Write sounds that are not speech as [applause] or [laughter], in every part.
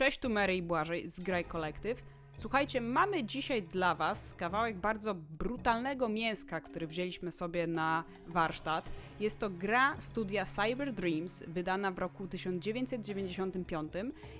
Cześć, tu Mary i Błażej z Graj Collective. Słuchajcie, mamy dzisiaj dla Was kawałek bardzo brutalnego mięska, który wzięliśmy sobie na warsztat. Jest to gra studia Cyber Dreams, wydana w roku 1995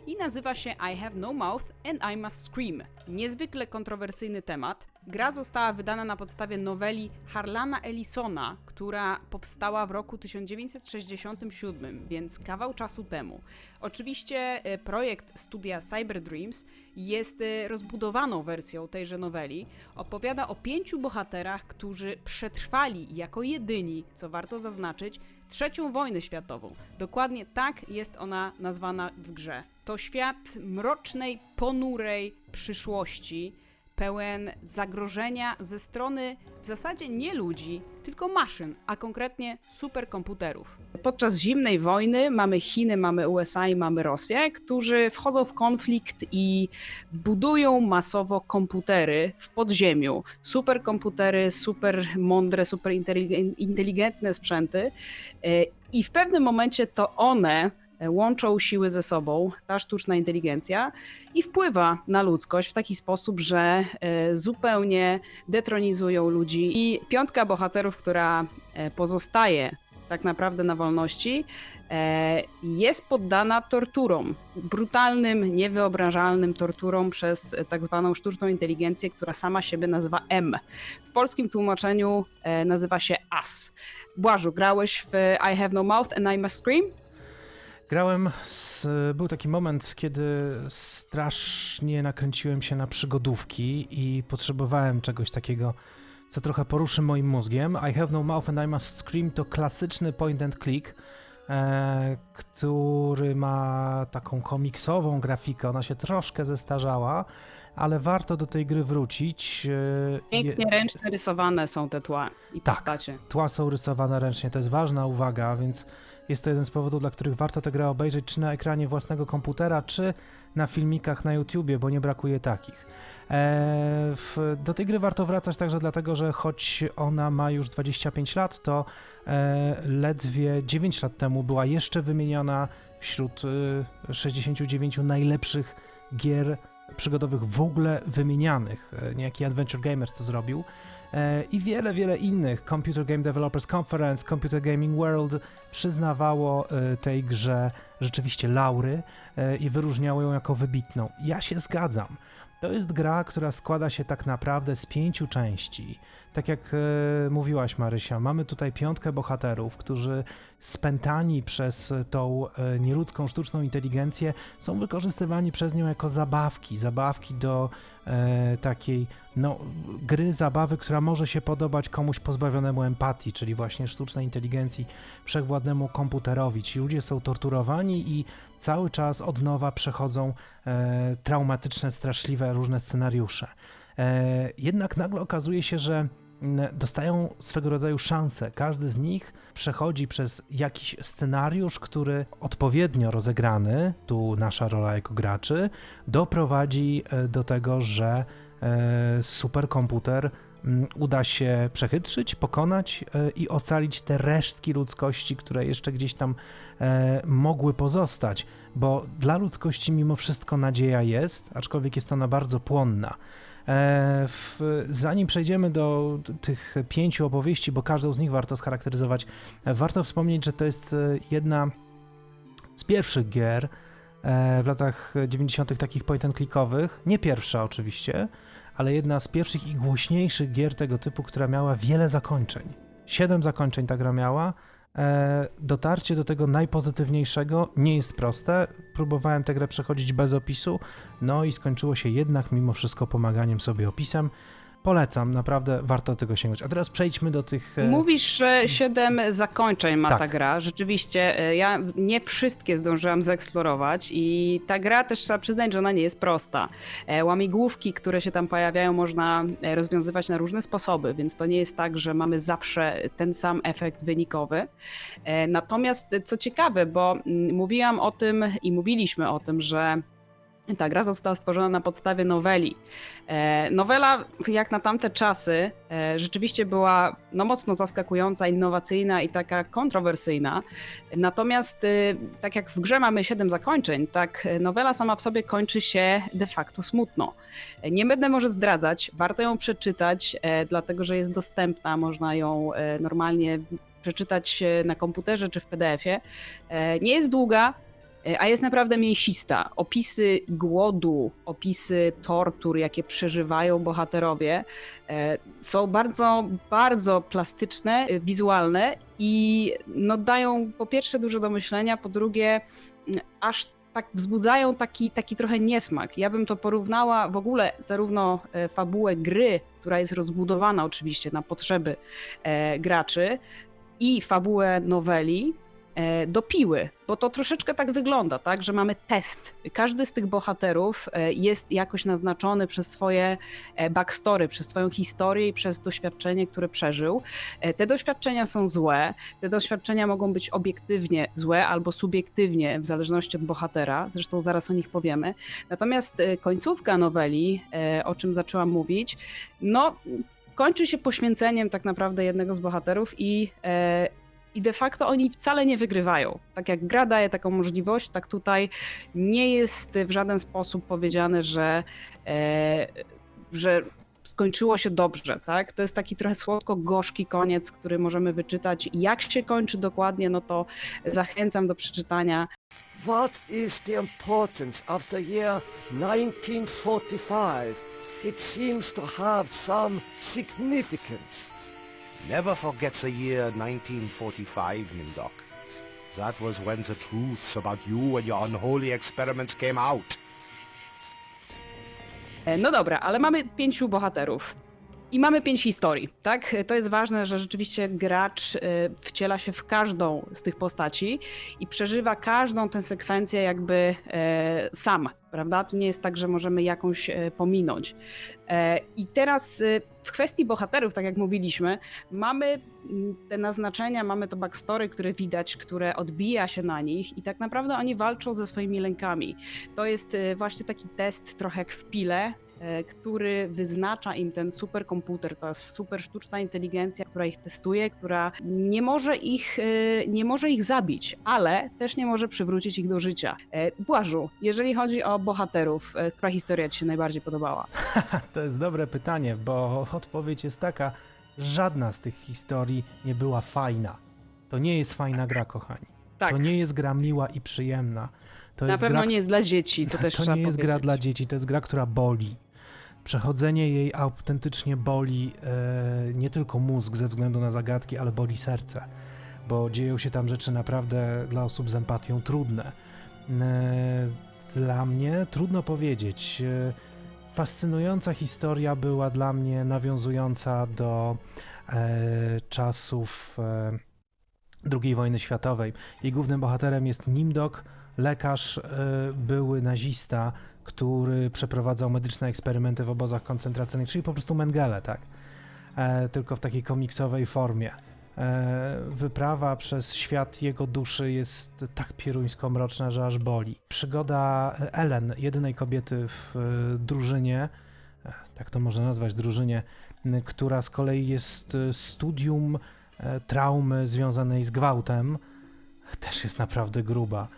i nazywa się I Have No Mouth and I Must Scream. Niezwykle kontrowersyjny temat. Gra została wydana na podstawie noweli Harlana Ellisona, która powstała w roku 1967, więc kawał czasu temu. Oczywiście e, projekt studia Cyber Dreams jest e, rozbudowaną wersją tejże noweli. Opowiada o pięciu bohaterach, którzy przetrwali jako jedyni, co warto zaznaczyć, trzecią wojnę światową. Dokładnie tak jest ona nazwana w grze. To świat mrocznej, ponurej przyszłości pełen zagrożenia ze strony w zasadzie nie ludzi, tylko maszyn, a konkretnie superkomputerów. Podczas zimnej wojny mamy Chiny, mamy USA i mamy Rosję, którzy wchodzą w konflikt i budują masowo komputery w podziemiu. Superkomputery, super mądre, super inteligen- inteligentne sprzęty. E, I w pewnym momencie to one łączą siły ze sobą, ta sztuczna inteligencja, i wpływa na ludzkość w taki sposób, że e, zupełnie detronizują ludzi. I piątka bohaterów, która e, pozostaje tak naprawdę na wolności, e, jest poddana torturom. Brutalnym, niewyobrażalnym torturom przez e, tak zwaną sztuczną inteligencję, która sama siebie nazywa M. W polskim tłumaczeniu e, nazywa się AS. Błażu, grałeś w I Have No Mouth and I Must Scream? Grałem, z, był taki moment, kiedy strasznie nakręciłem się na przygodówki i potrzebowałem czegoś takiego, co trochę poruszy moim mózgiem. I Have No Mouth and I Must Scream to klasyczny point and click, e, który ma taką komiksową grafikę. Ona się troszkę zestarzała, ale warto do tej gry wrócić. e, je- Pięknie ręcznie rysowane są te tła i Tak. postacie. tła są rysowane ręcznie, to jest ważna uwaga, więc jest to jeden z powodów, dla których warto tę grę obejrzeć czy na ekranie własnego komputera, czy na filmikach na YouTubie, bo nie brakuje takich. E, w, do tej gry warto wracać także dlatego, że choć ona ma już 25 lat, to e, ledwie 9 lat temu była jeszcze wymieniona wśród e, 69 najlepszych gier przygodowych w ogóle wymienianych. E, Niejaki Adventure Gamers to zrobił. E, i wiele, wiele innych. Computer Game Developers Conference, Computer Gaming World przyznawało e, tej grze rzeczywiście laury i wyróżniało ją jako wybitną. Ja się zgadzam. To jest gra, która składa się tak naprawdę z pięciu części. Tak jak e, mówiłaś, Marysia, mamy tutaj piątkę bohaterów, którzy spętani przez tą e, nieludzką sztuczną inteligencję są wykorzystywani przez nią jako zabawki, zabawki do e, takiej no, gry, zabawy, która może się podobać komuś pozbawionemu empatii, czyli właśnie sztucznej inteligencji, wszechwładnemu komputerowi. Ci ludzie są torturowani i cały czas od nowa przechodzą e, traumatyczne, straszliwe różne scenariusze. Jednak nagle okazuje się, że dostają swego rodzaju szansę. Każdy z nich przechodzi przez jakiś scenariusz, który odpowiednio rozegrany, tu nasza rola jako graczy, doprowadzi e, do tego, że e, superkomputer uda się przechytrzyć, pokonać e, i ocalić te resztki ludzkości, które jeszcze gdzieś tam e, mogły pozostać, bo dla ludzkości mimo wszystko nadzieja jest, aczkolwiek jest ona bardzo płonna. E, zanim przejdziemy do tych pięciu opowieści, bo każdą z nich warto scharakteryzować, warto wspomnieć, że to jest jedna z pierwszych gier w latach 90. takich point and clickowych, nie pierwsza oczywiście, ale jedna z pierwszych i głośniejszych gier tego typu, która miała wiele zakończeń. Siedem zakończeń ta gra miała. E, dotarcie do tego najpozytywniejszego nie jest proste. Próbowałem tę grę przechodzić bez opisu, no i skończyło się jednak mimo wszystko pomaganiem sobie opisem. Polecam, naprawdę warto do tego sięgnąć. A teraz przejdźmy do tych. e, Mówisz, że siedem zakończeń ma Tak. ta gra. Rzeczywiście, e, ja nie wszystkie zdążyłam zeksplorować i ta gra też trzeba przyznać, że ona nie jest prosta. E, Łamigłówki, które się tam pojawiają, można rozwiązywać na różne sposoby, więc to nie jest tak, że mamy zawsze ten sam efekt wynikowy. Natomiast co ciekawe, bo mm, mówiłam o tym i mówiliśmy o tym, że Ta gra została stworzona na podstawie noweli. E, nowela, jak na tamte czasy, e, rzeczywiście była no, mocno zaskakująca, innowacyjna i taka kontrowersyjna. Natomiast, e, tak jak w grze mamy siedem zakończeń, tak e, nowela sama w sobie kończy się de facto smutno. E, Nie będę może zdradzać, warto ją przeczytać, e, dlatego że jest dostępna, można ją normalnie przeczytać na komputerze czy w PDF-ie. Nie jest długa, A jest naprawdę mięsista. Opisy głodu, opisy tortur, jakie przeżywają bohaterowie, e, są bardzo, bardzo plastyczne, e, wizualne i no, dają po pierwsze dużo do myślenia, po drugie aż tak wzbudzają taki, taki trochę niesmak. Ja bym to porównała w ogóle zarówno e, fabułę gry, która jest rozbudowana oczywiście na potrzeby e, graczy, i fabułę noweli, e, do piły, bo to troszeczkę tak wygląda, tak, że mamy test. Każdy z tych bohaterów e, jest jakoś naznaczony przez swoje e, backstory, przez swoją historię i przez doświadczenie, które przeżył. Te doświadczenia są złe, te doświadczenia mogą być obiektywnie złe albo subiektywnie, w zależności od bohatera, zresztą zaraz o nich powiemy. Natomiast końcówka noweli, o czym zaczęłam mówić, no kończy się poświęceniem tak naprawdę jednego z bohaterów i e, i de facto oni wcale nie wygrywają. Tak jak gra daje taką możliwość, tak tutaj nie jest w żaden sposób powiedziane, że, e, że skończyło się dobrze, tak? To jest taki trochę słodko-gorzki koniec, który możemy wyczytać. Jak się kończy dokładnie, no to zachęcam do przeczytania. What is the importance of the year 1945? It seems to have some significance. Never forget the year 1945, Nimdok. That was when the truths about you and your unholy experiments came out. E, No dobra, ale mamy pięciu bohaterów. I mamy pięć historii, tak? To jest ważne, że rzeczywiście gracz e, wciela się w każdą z tych postaci i przeżywa każdą tę sekwencję jakby e, sam, prawda? To nie jest tak, że możemy jakąś e, pominąć. E, I teraz e, w kwestii bohaterów, tak jak mówiliśmy, mamy mm, te naznaczenia, mamy to backstory, które widać, które odbija się na nich i tak naprawdę oni walczą ze swoimi lękami. To jest właśnie taki test trochę jak w pile, który wyznacza im ten superkomputer, ta super sztuczna inteligencja, która ich testuje, która nie może ich, e, nie może ich zabić, ale też nie może przywrócić ich do życia. E, Błażu, jeżeli chodzi o bohaterów, e, która historia ci się najbardziej podobała? [laughs] To jest dobre pytanie, bo odpowiedź jest taka, żadna z tych historii nie była fajna. To nie jest fajna gra, kochani. Tak, To nie jest gra miła i przyjemna. To na pewno gra, nie jest dla dzieci, to [laughs] też to nie jest gra dla dzieci, to jest gra, która boli. Przechodzenie jej autentycznie boli e, nie tylko mózg ze względu na zagadki, ale boli serce, bo dzieją się tam rzeczy naprawdę dla osób z empatią trudne. E, dla mnie trudno powiedzieć. E, fascynująca historia była dla mnie nawiązująca do e, czasów e, II wojny światowej. Jej głównym bohaterem jest Nimdok, lekarz, e, były nazista, który przeprowadzał medyczne eksperymenty w obozach koncentracyjnych, czyli po prostu Mengele, tak? E, tylko w takiej komiksowej formie. E, wyprawa przez świat jego duszy jest tak pieruńsko-mroczna, że aż boli. Przygoda Ellen, jedynej kobiety w e, drużynie, e, tak to można nazwać, drużynie, która z kolei jest e, studium traumy związanej z gwałtem, też jest naprawdę gruba.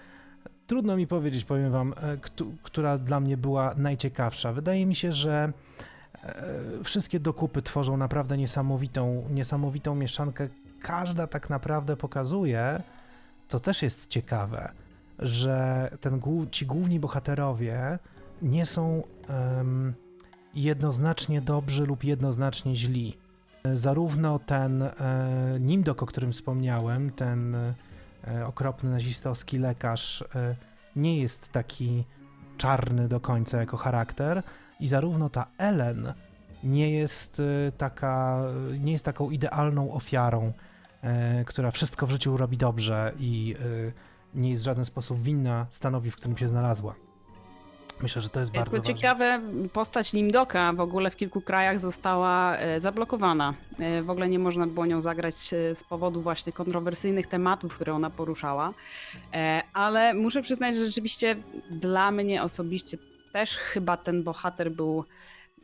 Trudno mi powiedzieć, powiem wam, e, któ- która dla mnie była najciekawsza. Wydaje mi się, że e, wszystkie dokupy tworzą naprawdę niesamowitą, niesamowitą mieszankę. Każda tak naprawdę pokazuje, to też jest ciekawe, że ten, ci główni bohaterowie nie są em, jednoznacznie dobrzy lub jednoznacznie źli. E, Zarówno ten e, Nimdok, o którym wspomniałem, ten okropny nazistowski lekarz, e, nie jest taki czarny do końca jako charakter, i zarówno ta Ellen nie jest e, taka, nie jest taką idealną ofiarą, e, która wszystko w życiu robi dobrze i e, nie jest w żaden sposób winna stanowi, w którym się znalazła. Myślę, że to jest bardzo Co ważne. ciekawe, postać Limdoka w ogóle w kilku krajach została e, zablokowana. E, w ogóle nie można było nią zagrać e, z powodu właśnie kontrowersyjnych tematów, które ona poruszała. Ale muszę przyznać, że rzeczywiście dla mnie osobiście też chyba ten bohater był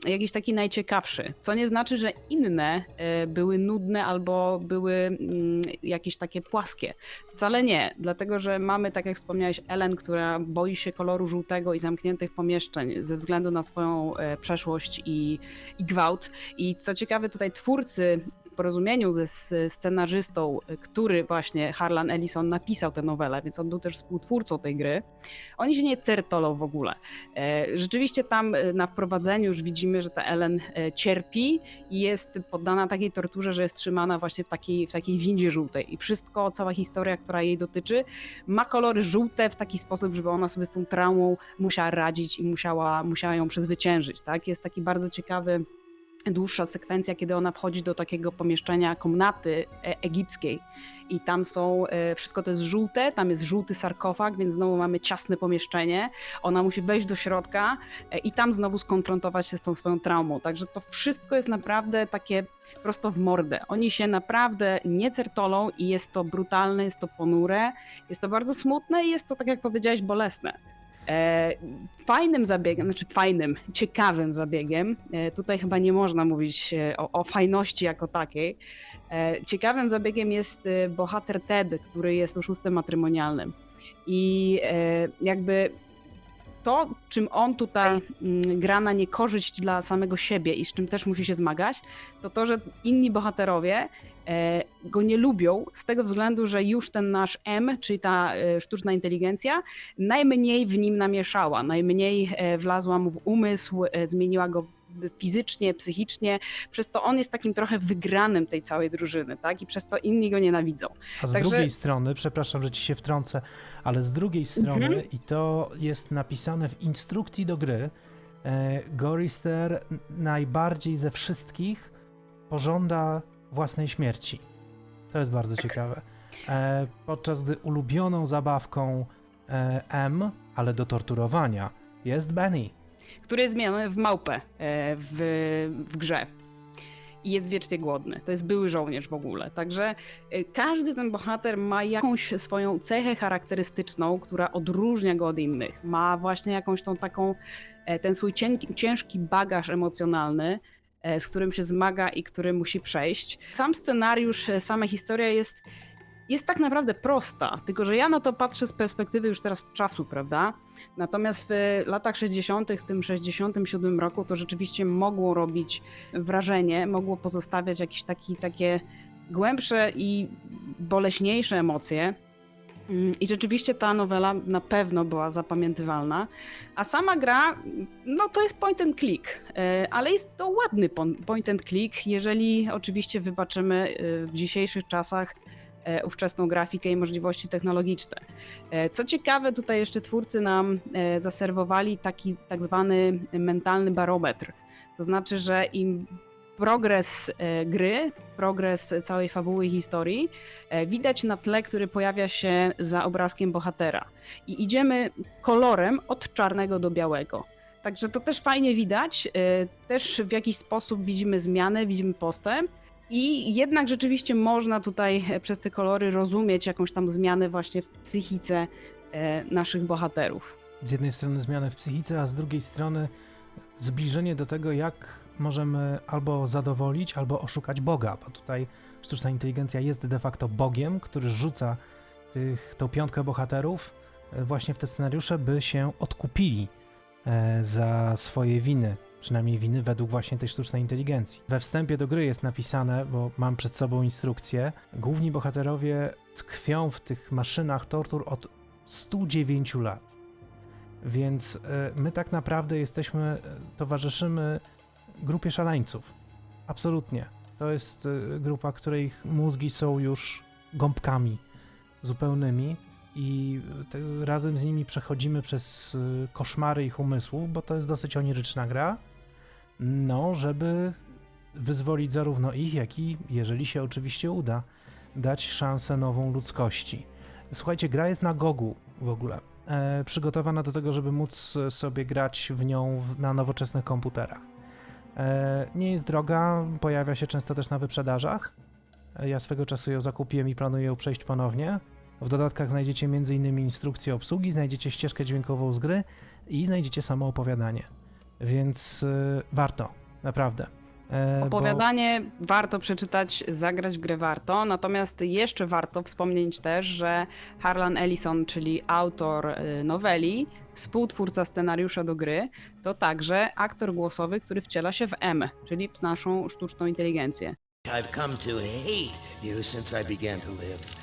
jakiś taki najciekawszy. Co nie znaczy, że inne e, były nudne albo były mm, jakieś takie płaskie. Wcale nie, dlatego że mamy, tak jak wspomniałeś, Ellen, która boi się koloru żółtego i zamkniętych pomieszczeń ze względu na swoją e, przeszłość i, i gwałt. I co ciekawe, tutaj twórcy porozumieniu ze scenarzystą, który właśnie Harlan Ellison napisał tę nowelę, więc on był też współtwórcą tej gry, oni się nie certolą w ogóle. E, Rzeczywiście tam e, na wprowadzeniu już widzimy, że ta Ellen e, cierpi i jest poddana takiej torturze, że jest trzymana właśnie w takiej, w takiej windzie żółtej. I wszystko, cała historia, która jej dotyczy, ma kolory żółte w taki sposób, żeby ona sobie z tą traumą musiała radzić i musiała, musiała ją przezwyciężyć. Tak? Jest taki bardzo ciekawy dłuższa sekwencja, kiedy ona wchodzi do takiego pomieszczenia komnaty e, egipskiej i tam są, e, wszystko to jest żółte, tam jest żółty sarkofag, więc znowu mamy ciasne pomieszczenie. Ona musi wejść do środka e, i tam znowu skonfrontować się z tą swoją traumą. Także to wszystko jest naprawdę takie prosto w mordę. Oni się naprawdę nie certolą i jest to brutalne, jest to ponure, jest to bardzo smutne i jest to, tak jak powiedziałeś, bolesne. E, fajnym zabiegiem, znaczy fajnym, ciekawym zabiegiem, e, tutaj chyba nie można mówić e, o, o fajności jako takiej. Ciekawym zabiegiem jest bohater Ted, który jest oszustem matrymonialnym. I jakby to, czym on tutaj mm, gra na niekorzyść dla samego siebie i z czym też musi się zmagać, to to, że inni bohaterowie go nie lubią z tego względu, że już ten nasz M, czyli ta e, sztuczna inteligencja, najmniej w nim namieszała, najmniej e, wlazła mu w umysł, e, zmieniła go fizycznie, psychicznie, przez to on jest takim trochę wygranym tej całej drużyny, tak? I przez to inni go nienawidzą. A z Także- drugiej strony, przepraszam, że ci się wtrącę, ale z drugiej strony, Mhm. i to jest napisane w instrukcji do gry, e, Gorister najbardziej ze wszystkich pożąda własnej śmierci. To jest bardzo ciekawe. E, podczas gdy ulubioną zabawką e, M, ale do torturowania, jest Benny. który jest zmieniony w małpę e, w, w grze. I jest wiecznie głodny. To jest były żołnierz w ogóle. Także e, każdy ten bohater ma jakąś swoją cechę charakterystyczną, która odróżnia go od innych. Ma właśnie jakąś tą taką, e, ten swój cienki, ciężki bagaż emocjonalny, z którym się zmaga i który musi przejść. Sam scenariusz, e, sama historia jest jest tak naprawdę prosta, tylko że ja na to patrzę z perspektywy już teraz czasu, prawda? Natomiast w latach 60., w tym 67 roku, to rzeczywiście mogło robić wrażenie, mogło pozostawiać jakieś taki, takie głębsze i boleśniejsze emocje. Mm, I rzeczywiście ta nowela na pewno była zapamiętywalna. A sama gra, no to jest point and click, e, ale jest to ładny point and click, jeżeli oczywiście wybaczymy e, w dzisiejszych czasach e, ówczesną grafikę i możliwości technologiczne. Co ciekawe, tutaj jeszcze twórcy nam zaserwowali taki tak zwany mentalny barometr. To znaczy, że im progres e, gry, progres całej fabuły i historii e, widać na tle, który pojawia się za obrazkiem bohatera. I idziemy kolorem od czarnego do białego. Także to też fajnie widać. e, Też w jakiś sposób widzimy zmianę, widzimy postęp. I jednak rzeczywiście można tutaj przez te kolory rozumieć jakąś tam zmianę właśnie w psychice naszych bohaterów. z jednej strony zmiany w psychice, a z drugiej strony zbliżenie do tego, jak możemy albo zadowolić, albo oszukać Boga, bo tutaj sztuczna inteligencja jest de facto Bogiem, który rzuca tych, tą piątkę bohaterów e, właśnie w te scenariusze, by się odkupili e, za swoje winy, przynajmniej winy według właśnie tej sztucznej inteligencji. We wstępie do gry jest napisane, bo mam przed sobą instrukcję, główni bohaterowie tkwią w tych maszynach tortur od 109 lat. Więc e, my tak naprawdę jesteśmy, towarzyszymy grupie szaleńców. Absolutnie. To jest e, grupa, której mózgi są już gąbkami zupełnymi i te, razem z nimi przechodzimy przez e, koszmary ich umysłów, bo to jest dosyć oniryczna gra. No, żeby wyzwolić zarówno ich, jak i, jeżeli się oczywiście uda, dać szansę nową ludzkości. Słuchajcie, gra jest na Gogu w ogóle. E, przygotowana do tego, żeby móc e, sobie grać w nią na nowoczesnych komputerach. E, nie jest droga, pojawia się często też na wyprzedażach. E, ja swego czasu ją zakupiłem i planuję ją przejść ponownie. W dodatkach znajdziecie m.in. instrukcję obsługi, znajdziecie ścieżkę dźwiękową z gry i znajdziecie samo opowiadanie. Więc y, warto, naprawdę. E, bo- Opowiadanie warto przeczytać, zagrać w grę warto, natomiast jeszcze warto wspomnieć też, że Harlan Ellison, czyli autor y, noweli, współtwórca scenariusza do gry, to także aktor głosowy, który wciela się w M, czyli w naszą sztuczną inteligencję. I've come to hate you since I began to live.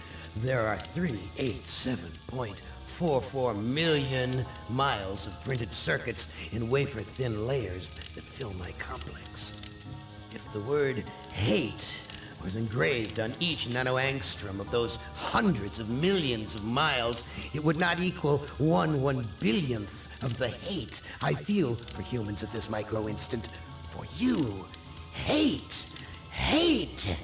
There are 387.44 million miles of printed circuits in wafer-thin layers that fill my complex. If the word hate was engraved on each nanoangstrom of those hundreds of millions of miles, it would not equal one one billionth of the hate I feel for humans at this micro instant. For you, hate, hate.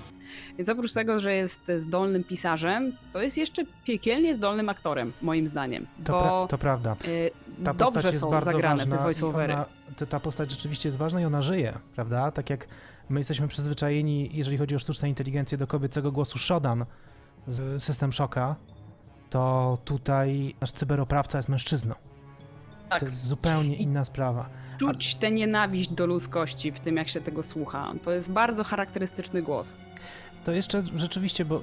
Więc oprócz tego, że jest zdolnym pisarzem, to jest jeszcze piekielnie zdolnym aktorem, moim zdaniem. To, bo pra- to prawda. y, Ta postać dobrze jest są bardzo zagrane ważna te i voiceovery. ona- ta- Ta postać rzeczywiście jest ważna i ona żyje, prawda? Tak jak my jesteśmy przyzwyczajeni, jeżeli chodzi o sztuczną inteligencję, do kobiecego głosu Shodan z System Shocka, to tutaj nasz cyberoprawca jest mężczyzną. Tak. To jest zupełnie inna sprawa. Czuć tę nienawiść do ludzkości w tym, jak się tego słucha. To jest bardzo charakterystyczny głos. To jeszcze rzeczywiście, bo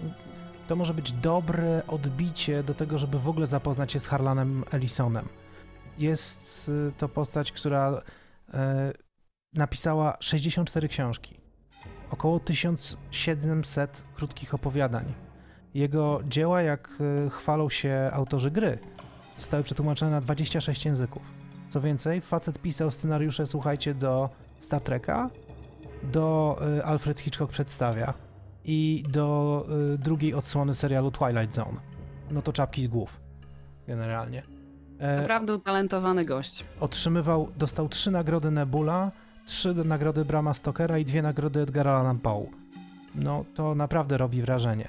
to może być dobre odbicie do tego, żeby w ogóle zapoznać się z Harlanem Ellisonem. Jest y, to postać, która e, napisała 64 książki, około 1700 krótkich opowiadań. Jego dzieła, jak e, chwalą się autorzy gry, zostały przetłumaczone na 26 języków. Co więcej, facet pisał scenariusze, słuchajcie, do Star Treka, do e, Alfred Hitchcock przedstawia i do y, drugiej odsłony serialu Twilight Zone. No to czapki z głów, generalnie. E, Naprawdę utalentowany gość. otrzymywał, dostał trzy nagrody Nebula, trzy nagrody Brama Stokera i dwie nagrody Edgara Allan Poe. No to naprawdę robi wrażenie.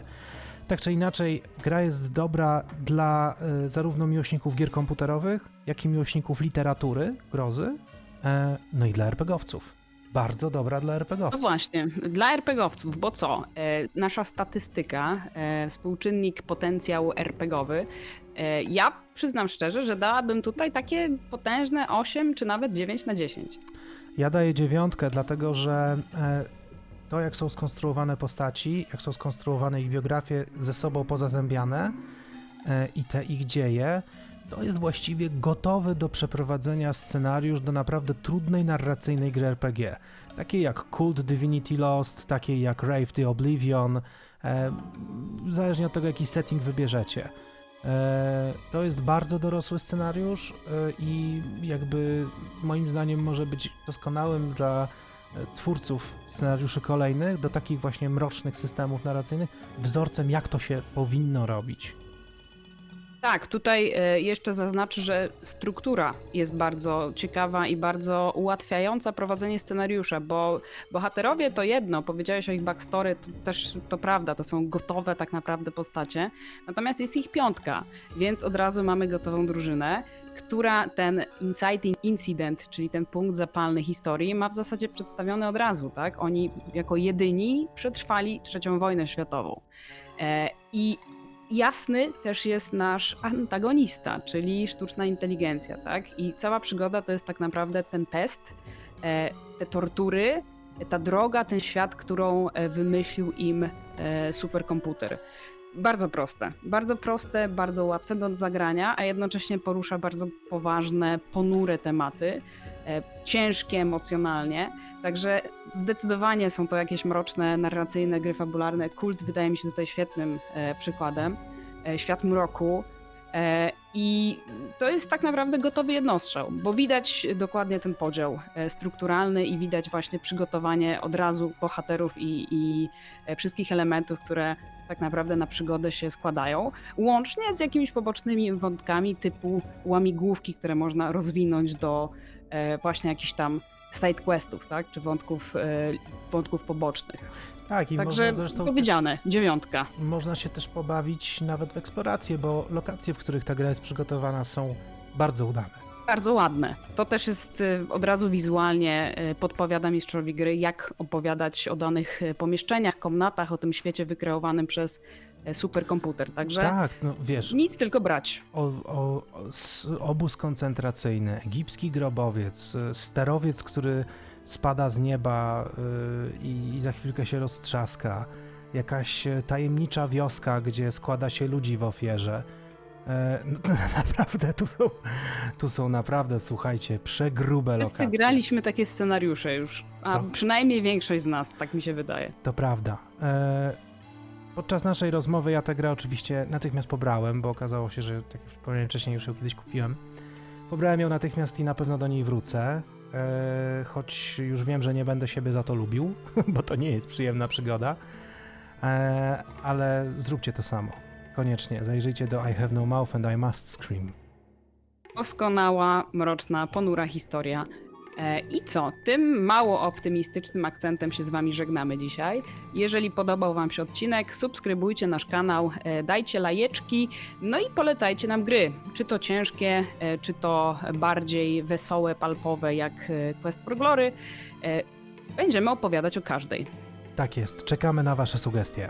Tak czy inaczej, gra jest dobra dla y, zarówno miłośników gier komputerowych, jak i miłośników literatury, grozy, e, no i dla RPGowców. Bardzo dobra dla No RPGowców. właśnie, dla RPGowców, bo co? E, nasza statystyka, e, współczynnik potencjał RPGowy, e, ja przyznam szczerze, że dałabym tutaj takie potężne 8 czy nawet 9 na 10. Ja daję dziewiątkę, dlatego że e, to, jak są skonstruowane postaci, jak są skonstruowane ich biografie ze sobą pozazębiane e, i te ich dzieje, to jest właściwie gotowy do przeprowadzenia scenariusz do naprawdę trudnej narracyjnej gry RPG. Takiej jak Cult Divinity Lost, takiej jak Rave the Oblivion, e, zależnie od tego, jaki setting wybierzecie. E, To jest bardzo dorosły scenariusz e, i jakby moim zdaniem może być doskonałym dla e, twórców scenariuszy kolejnych do takich właśnie mrocznych systemów narracyjnych wzorcem, jak to się powinno robić. Tak, tutaj e, jeszcze zaznaczę, że struktura jest bardzo ciekawa i bardzo ułatwiająca prowadzenie scenariusza, bo bohaterowie to jedno, powiedziałeś o ich backstory, to też to prawda, to są gotowe tak naprawdę postacie, natomiast jest ich piątka, więc od razu mamy gotową drużynę, która ten inciting incident, czyli ten punkt zapalny historii, ma w zasadzie przedstawiony od razu, tak? Oni jako jedyni przetrwali trzecią wojnę światową. E, I jasny też jest nasz antagonista, czyli sztuczna inteligencja, tak? I cała przygoda to jest tak naprawdę ten test, e, te tortury, ta droga, ten świat, którą e, wymyślił im e, superkomputer. Bardzo proste, bardzo proste, bardzo łatwe do zagrania, a jednocześnie porusza bardzo poważne, ponure tematy, ciężkie emocjonalnie. Także zdecydowanie są to jakieś mroczne, narracyjne gry fabularne. Kult wydaje mi się tutaj świetnym e, przykładem. E, Świat mroku. E, I to jest tak naprawdę gotowy jednostrzał, bo widać dokładnie ten podział e, strukturalny i widać właśnie przygotowanie od razu bohaterów i, i e, wszystkich elementów, które tak naprawdę na przygodę się składają, łącznie z jakimiś pobocznymi wątkami typu łamigłówki, które można rozwinąć do e, właśnie jakichś tam side questów, tak? Czy wątków, e, wątków pobocznych. Tak, i Także można zresztą powiedziane, dziewiątka. można się też pobawić nawet w eksplorację, bo lokacje, w których ta gra jest przygotowana są bardzo udane. Bardzo ładne. To też jest y, od razu wizualnie y, podpowiada mistrzowi gry, jak opowiadać o danych y, pomieszczeniach, komnatach, o tym świecie wykreowanym przez superkomputer. Także Tak, no wiesz, nic tylko brać. o, o, obóz koncentracyjny, egipski grobowiec, sterowiec, który spada z nieba i, i za chwilkę się roztrzaska, jakaś tajemnicza wioska, gdzie składa się ludzi w ofierze. E, No, [laughs] naprawdę, tu są, tu są naprawdę, słuchajcie, przegrube Wszyscy lokacje. graliśmy takie scenariusze już, a To- przynajmniej większość z nas, tak mi się wydaje. To prawda. E, podczas naszej rozmowy ja tę grę oczywiście natychmiast pobrałem, bo okazało się, że tak jak wspomniałem wcześniej, już ją kiedyś kupiłem. Pobrałem ją natychmiast i na pewno do niej wrócę. E, choć już wiem, że nie będę siebie za to lubił, [laughs] bo to nie jest przyjemna przygoda. E, ale zróbcie to samo. Koniecznie. Zajrzyjcie do I Have No Mouth and I Must Scream. Doskonała, mroczna, ponura historia. E, I co? Tym mało optymistycznym akcentem się z Wami żegnamy dzisiaj. Jeżeli podobał Wam się odcinek, subskrybujcie nasz kanał, e, dajcie lajeczki, no i polecajcie nam gry. Czy to ciężkie, e, czy to bardziej wesołe, palpowe jak Quest for Glory. Będziemy opowiadać o każdej. Tak jest. Czekamy na Wasze sugestie.